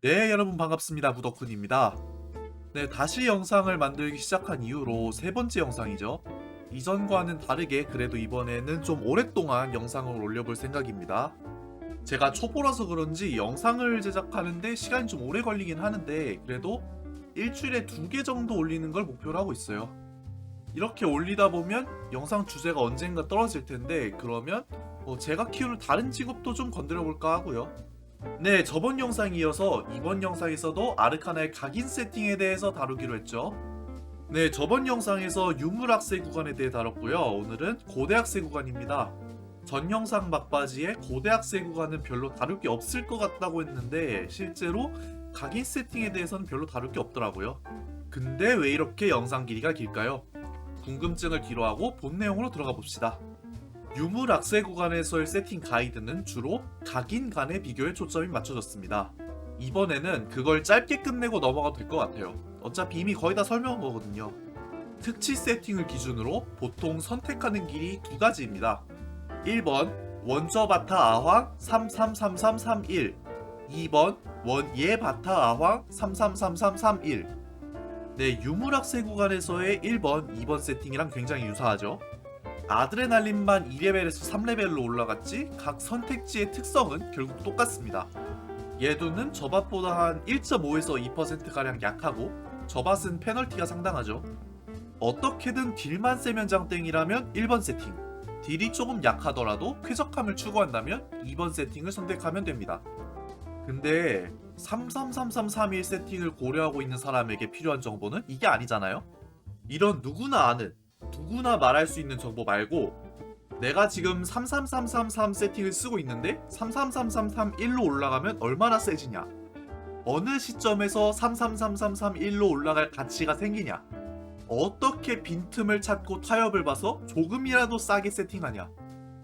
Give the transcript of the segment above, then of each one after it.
네, 여러분 반갑습니다. 무덕훈입니다. 네, 다시 영상을 만들기 시작한 이후로 세 번째 영상이죠. 이전과는 다르게 그래도 이번에는 좀 오랫동안 영상을 올려볼 생각입니다. 제가 초보라서 그런지 영상을 제작하는데 시간이 좀 오래 걸리긴 하는데 그래도 일주일에 두 개 정도 올리는 걸 목표로 하고 있어요. 이렇게 올리다 보면 영상 주제가 언젠가 떨어질 텐데 그러면 뭐 제가 키우는 다른 직업도 좀 건드려 볼까 하고요. 네, 저번 영상에 이어서 이번 영상에서도 아르카나의 각인 세팅에 대해서 다루기로 했죠. 네, 저번 영상에서 유물학세 구간에 대해 다뤘고요. 오늘은 고대학세 구간입니다. 전 영상 막바지에 고대학세 구간은 별로 다룰 게 없을 것 같다고 했는데 실제로 각인 세팅에 대해서는 별로 다룰 게 없더라고요. 근데 왜 이렇게 영상 길이가 길까요? 궁금증을 뒤로하고 본 내용으로 들어가 봅시다. 유물 악세 구간에서의 세팅 가이드는 주로 각인 간의 비교에 초점이 맞춰졌습니다. 이번에는 그걸 짧게 끝내고 넘어가도 될 것 같아요. 어차피 이미 거의 다 설명한 거거든요. 특치 세팅을 기준으로 보통 선택하는 길이 두 가지입니다. 1번 원저 바타 아황 333331 2번 원예 바타 아황 333331 네, 유물학세 구간에서의 1번, 2번 세팅이랑 굉장히 유사하죠. 아드레날린만 2레벨에서 3레벨로 올라갔지 각 선택지의 특성은 결국 똑같습니다. 예두는 저밭보다 한 1.5에서 2%가량 약하고 저밭은 페널티가 상당하죠. 어떻게든 딜만 세면 장땡이라면 1번 세팅, 딜이 조금 약하더라도 쾌적함을 추구한다면 2번 세팅을 선택하면 됩니다. 근데 333331 세팅을 고려하고 있는 사람에게 필요한 정보는 이게 아니잖아요? 이런 누구나 아는 누구나 말할 수 있는 정보 말고 내가 지금 33333 세팅을 쓰고 있는데 3333331로 올라가면 얼마나 세지냐 어느 시점에서 333331로 올라갈 가치가 생기냐 어떻게 빈틈을 찾고 타협을 봐서 조금이라도 싸게 세팅하냐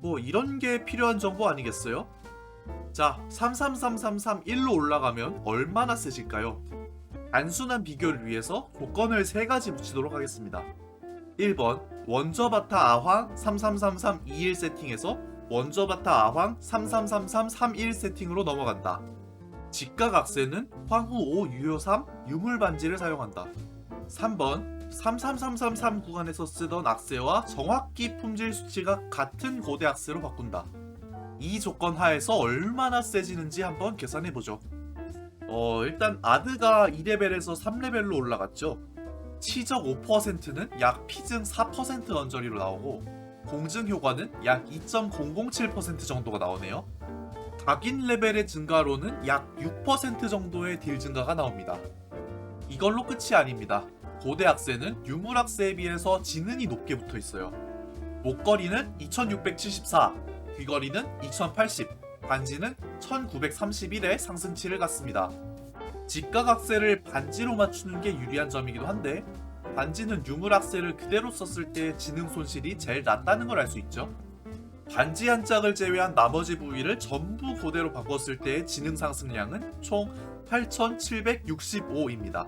뭐 이런 게 필요한 정보 아니겠어요? 자 333331로 올라가면 얼마나 세질까요? 단순한 비교를 위해서 조건을 세 가지 붙이도록 하겠습니다 1번 원저바타 아황 333321 세팅에서 원저바타 아황 333331 세팅으로 넘어간다. 직각 악세는 황후 5 유효 3 유물 반지를 사용한다. 3번 33333 구간에서 쓰던 악세와 정확히 품질 수치가 같은 고대 악세로 바꾼다. 이 조건 하에서 얼마나 세지는지 한번 계산해 보죠. 어, 일단 아드가 2레벨에서 3레벨로 올라갔죠. 치적 5%는 약 피증 4% 언저리로 나오고 공증 효과는 약 2.007% 정도가 나오네요. 각인 레벨의 증가로는 약 6% 정도의 딜 증가가 나옵니다. 이걸로 끝이 아닙니다. 고대 악세는 유물 악세에 비해서 지능이 높게 붙어 있어요. 목걸이는 2674, 귀걸이는 2080, 반지는 1931의 상승치를 갖습니다. 직각 악셀을 반지로 맞추는 게 유리한 점이기도 한데 반지는 유물 악셀을 그대로 썼을 때 지능 손실이 제일 낮다는 걸 알 수 있죠. 반지 한 짝을 제외한 나머지 부위를 전부 고대로 바꿨을 때의 지능 상승량은 총 8765입니다.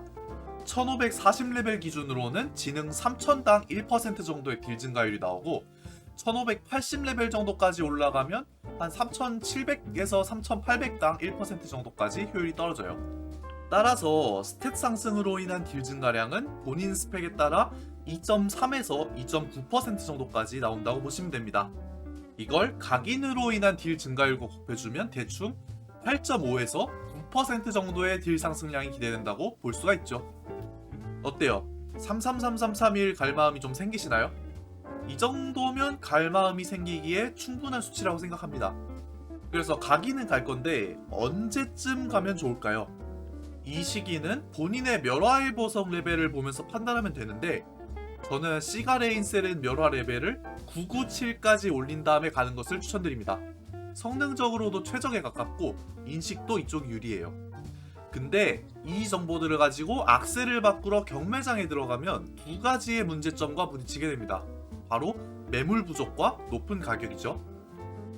1540레벨 기준으로는 지능 3000당 1% 정도의 딜 증가율이 나오고 1580레벨 정도까지 올라가면 한 3700에서 3800당 1% 정도까지 효율이 떨어져요. 따라서 스탯 상승으로 인한 딜 증가량은 본인 스펙에 따라 2.3에서 2.9% 정도까지 나온다고 보시면 됩니다. 이걸 각인으로 인한 딜 증가율과 곱해주면 대충 8.5에서 9% 정도의 딜 상승량이 기대된다고 볼 수가 있죠. 어때요? 333331 갈마음이 좀 생기시나요? 이 정도면 갈마음이 생기기에 충분한 수치라고 생각합니다. 그래서 가기는 갈 건데 언제쯤 가면 좋을까요? 이 시기는 본인의 멸화의 보석 레벨을 보면서 판단하면 되는데 저는 시가레인 셀은 멸화 레벨을 997까지 올린 다음에 가는 것을 추천드립니다. 성능적으로도 최적에 가깝고 인식도 이쪽이 유리해요. 근데 이 정보들을 가지고 악셀을 바꾸러 경매장에 들어가면 두 가지의 문제점과 부딪히게 됩니다. 바로 매물 부족과 높은 가격이죠.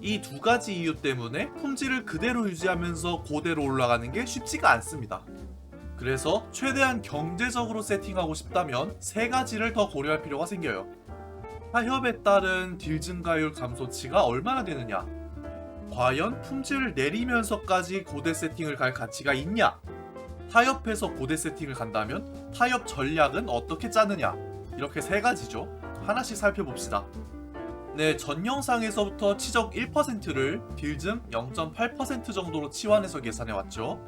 이 두 가지 이유 때문에 품질을 그대로 유지하면서 고대로 올라가는 게 쉽지가 않습니다. 그래서 최대한 경제적으로 세팅하고 싶다면 세 가지를 더 고려할 필요가 생겨요. 타협에 따른 딜 증가율 감소치가 얼마나 되느냐, 과연 품질을 내리면서까지 고대 세팅을 갈 가치가 있냐? 타협해서 고대 세팅을 간다면 타협 전략은 어떻게 짜느냐? 이렇게 세 가지죠. 하나씩 살펴봅시다. 네, 전 영상에서부터 치적 1%를 딜즘 0.8% 정도로 치환해서 계산해 왔죠.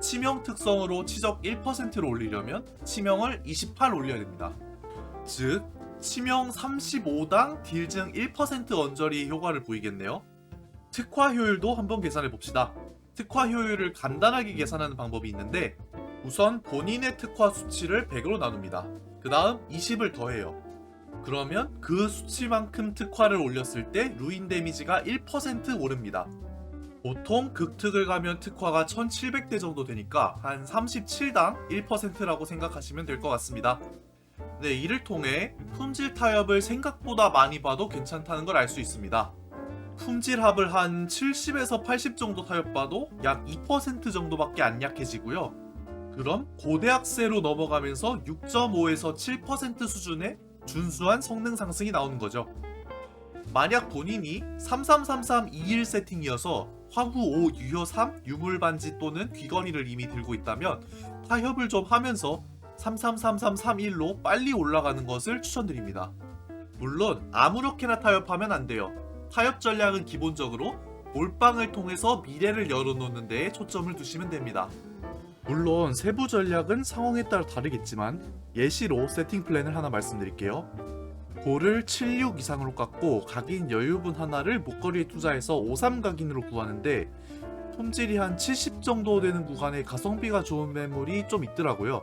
치명 특성으로 치적 1%를 올리려면 치명을 28 올려야 됩니다. 즉, 치명 35당 딜증 1% 언저리의 효과를 보이겠네요. 특화 효율도 한번 계산해 봅시다. 특화 효율을 간단하게 계산하는 방법이 있는데 우선 본인의 특화 수치를 100으로 나눕니다. 그 다음 20을 더해요. 그러면 그 수치만큼 특화를 올렸을 때 루인 데미지가 1% 오릅니다. 보통 극특을 가면 특화가 1700대 정도 되니까 한 37당 1%라고 생각하시면 될 것 같습니다. 네, 이를 통해 품질 타협을 생각보다 많이 봐도 괜찮다는 걸 알 수 있습니다. 품질 합을 한 70에서 80 정도 타협봐도 약 2% 정도밖에 안 약해지고요. 그럼 고대학세로 넘어가면서 6.5에서 7% 수준의 준수한 성능 상승이 나오는 거죠. 만약 본인이 333321 세팅이어서 화후 5 유효 3 유물 반지 또는 귀걸이를 이미 들고 있다면 타협을 좀 하면서 333331로 빨리 올라가는 것을 추천드립니다. 물론 아무렇게나 타협하면 안 돼요. 타협 전략은 기본적으로 몰빵을 통해서 미래를 열어놓는 데에 초점을 두시면 됩니다. 물론 세부 전략은 상황에 따라 다르겠지만 예시로 세팅 플랜을 하나 말씀드릴게요. 골을 76 이상으로 깎고 각인 여유분 하나를 목걸이에 투자해서 53 각인으로 구하는데 품질이 한 70 정도 되는 구간에 가성비가 좋은 매물이 좀 있더라고요.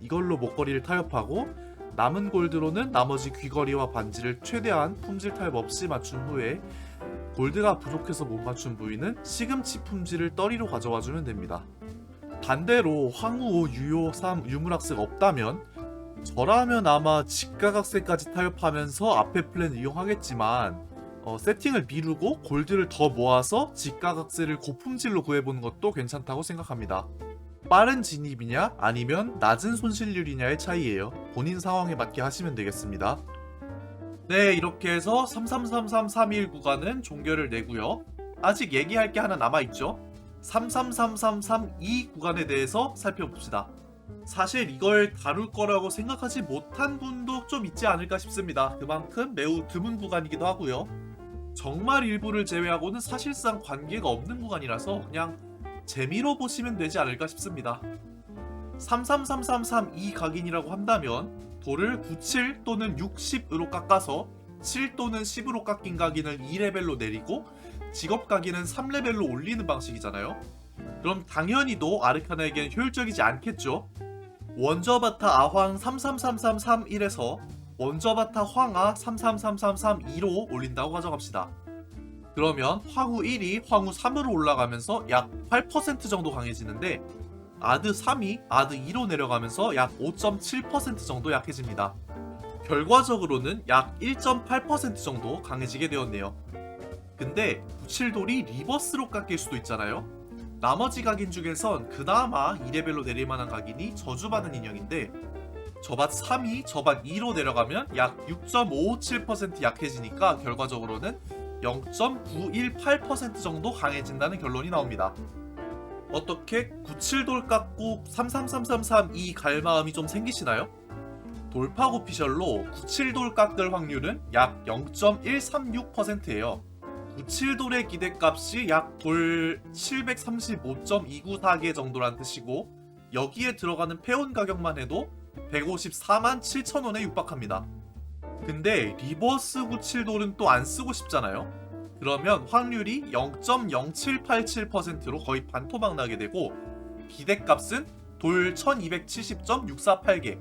이걸로 목걸이를 타협하고 남은 골드로는 나머지 귀걸이와 반지를 최대한 품질 타협 없이 맞춘 후에 골드가 부족해서 못 맞춘 부위는 시금치 품질을 떨이로 가져와주면 됩니다. 반대로 황후 5 유효 3 유물학세가 없다면 저라면 아마 직가각세까지 타협하면서 앞에 플랜 이용하겠지만 어, 세팅을 미루고 골드를 더 모아서 직가각세를 고품질로 구해보는 것도 괜찮다고 생각합니다. 빠른 진입이냐 아니면 낮은 손실률이냐의 차이예요. 본인 상황에 맞게 하시면 되겠습니다. 네, 이렇게 해서 333331 구간은 종결을 내고요. 아직 얘기할 게 하나 남아있죠. 333332 구간에 대해서 살펴봅시다. 사실 이걸 다룰 거라고 생각하지 못한 분도 좀 있지 않을까 싶습니다. 그만큼 매우 드문 구간이기도 하고요. 정말 일부를 제외하고는 사실상 관계가 없는 구간이라서 그냥 재미로 보시면 되지 않을까 싶습니다. 33332 각인이라고 한다면 돌을 97 또는 60으로 깎아서 7 또는 10으로 깎인 각인을 2레벨로 내리고 직업 각인은 3레벨로 올리는 방식이잖아요. 그럼 당연히도 아르카나에겐 효율적이지 않겠죠. 원저바타 아황 333331에서 원저바타 황아 333332로 올린다고 가져갑시다. 그러면 황후 1이 황후 3으로 올라가면서 약 8% 정도 강해지는데 아드 3이 아드 2로 내려가면서 약 5.7% 정도 약해집니다. 결과적으로는 약 1.8% 정도 강해지게 되었네요. 근데 97돌이 리버스로 깎일 수도 있잖아요. 나머지 각인 중에선 그나마 2레벨로 내릴 만한 각인이 저주받은 인형인데 저밭 3이 저밭 2로 내려가면 약 6.557% 약해지니까 결과적으로는 0.918% 정도 강해진다는 결론이 나옵니다. 어떻게 97돌 깎고 333332 갈 마음이 좀 생기시나요? 돌파 오피셜로 97돌 깎을 확률은 약 0.136%예요. 97돌의 기대값이 약 돌 735.294개 정도란 뜻이고 여기에 들어가는 페온 가격만 해도 154만 7천원에 육박합니다. 근데 리버스 97돌은 또 안 쓰고 싶잖아요. 그러면 확률이 0.0787%로 거의 반토막 나게 되고 기대값은 돌 1270.648개,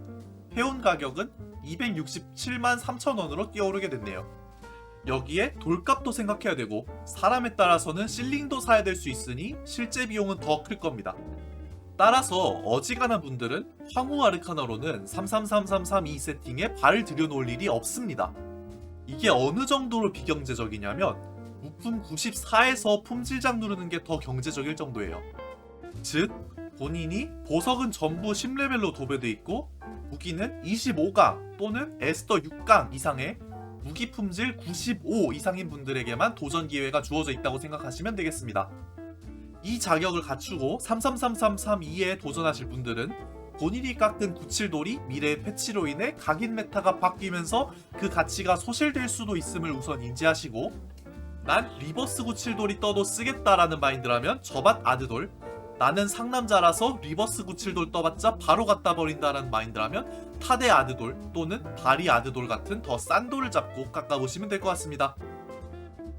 회원 가격은 267만 3천원으로 뛰어오르게 됐네요. 여기에 돌값도 생각해야 되고 사람에 따라서는 실링도 사야 될 수 있으니 실제 비용은 더 클 겁니다. 따라서 어지간한 분들은 황후 아르카나로는 333332 세팅에 발을 들여놓을 일이 없습니다. 이게 어느 정도로 비경제적이냐면 부품 94에서 품질장 누르는 게 더 경제적일 정도예요. 즉 본인이 보석은 전부 10레벨로 도배돼 있고 무기는 25강 또는 에스더 6강 이상의 무기 품질 95 이상인 분들에게만 도전 기회가 주어져 있다고 생각하시면 되겠습니다. 이 자격을 갖추고 333332에 도전하실 분들은 본인이 깎은 97돌이 미래의 패치로 인해 각인 메타가 바뀌면서 그 가치가 소실될 수도 있음을 우선 인지하시고 난 리버스 97돌이 떠도 쓰겠다라는 마인드라면 저밭 아드돌 나는 상남자라서 리버스 97돌 떠봤자 바로 갖다 버린다라는 마인드라면 타대 아드돌 또는 바리 아드돌 같은 더 싼 돌을 잡고 깎아보시면 될 것 같습니다.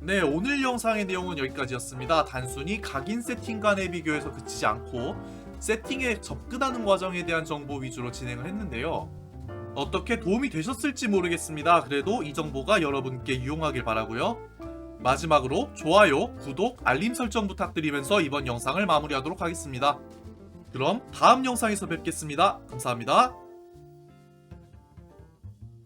네, 오늘 영상의 내용은 여기까지였습니다. 단순히 각인 세팅 간의 비교에서 그치지 않고 세팅에 접근하는 과정에 대한 정보 위주로 진행을 했는데요. 어떻게 도움이 되셨을지 모르겠습니다. 그래도 이 정보가 여러분께 유용하길 바라고요. 마지막으로 좋아요, 구독, 알림 설정 부탁드리면서 이번 영상을 마무리하도록 하겠습니다. 그럼 다음 영상에서 뵙겠습니다. 감사합니다.